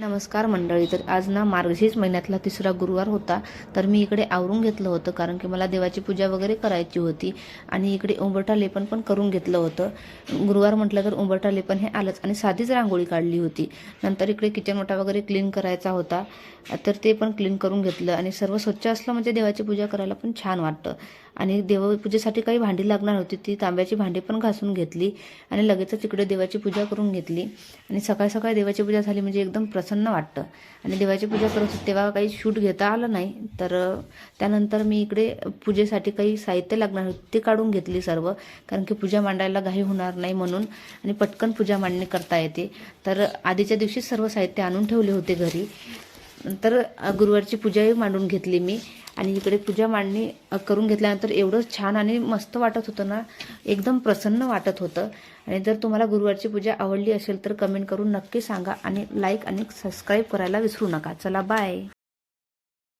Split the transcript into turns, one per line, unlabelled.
नमस्कार मंडळी तर आज ना मार्गशीर्ष महिन्यातला तिसरा गुरुवार होता तर मी इकडे आवरून घेतलं होतं कारण की मला देवाची पूजा वगैरे करायची होती आणि इकडे उंबरठा लेपन पण करून घेतलं होतं. गुरुवार म्हटलं तर उंबरठा लेपन हे आलंच आणि साधीच रांगोळी काढली होती. नंतर इकडे किचन ओटा वगैरे क्लीन करायचा होता तर ते पण क्लीन करून घेतलं आणि सर्व स्वच्छ असलं म्हणजे देवाची पूजा करायला पण छान वाटतं. आणि देवपूजेसाठी काही भांडी लागणार होती ती तांब्याची भांडी पण घासून घेतली आणि लगेचच इकडे देवाची पूजा करून घेतली. आणि सकाळी सकाळी देवाची पूजा झाली म्हणजे एकदम प्रसन्न प्रसन्न वाटतं. आणि देवाची पूजा करत होते तेव्हा काही शूट घेता आलं नाही. तर त्यानंतर मी इकडे पूजेसाठी काही साहित्य लागणार होते. ते काढून घेतली सर्व. कारण की पूजा मांडायला घाई होणार नाही म्हणून. आणि पटकन पूजा मांडणी करता येते. तर आधीच्या दिवशी सर्व साहित्य आणून ठेवले होते घरी. नंतर गुरुवारची पूजाही मांडून घेतली मी. आणि इकडे पूजा मांडणी करून घेतल्यानंतर एवढं छान आणि मस्त वाटत होतं ना एकदम प्रसन्न वाटत होतं. आणि जर तुम्हाला गुरुवारची पूजा आवडली असेल तर कमेंट करून नक्की सांगा आणि लाईक आणि सबस्क्राईब करायला विसरू नका. चला बाय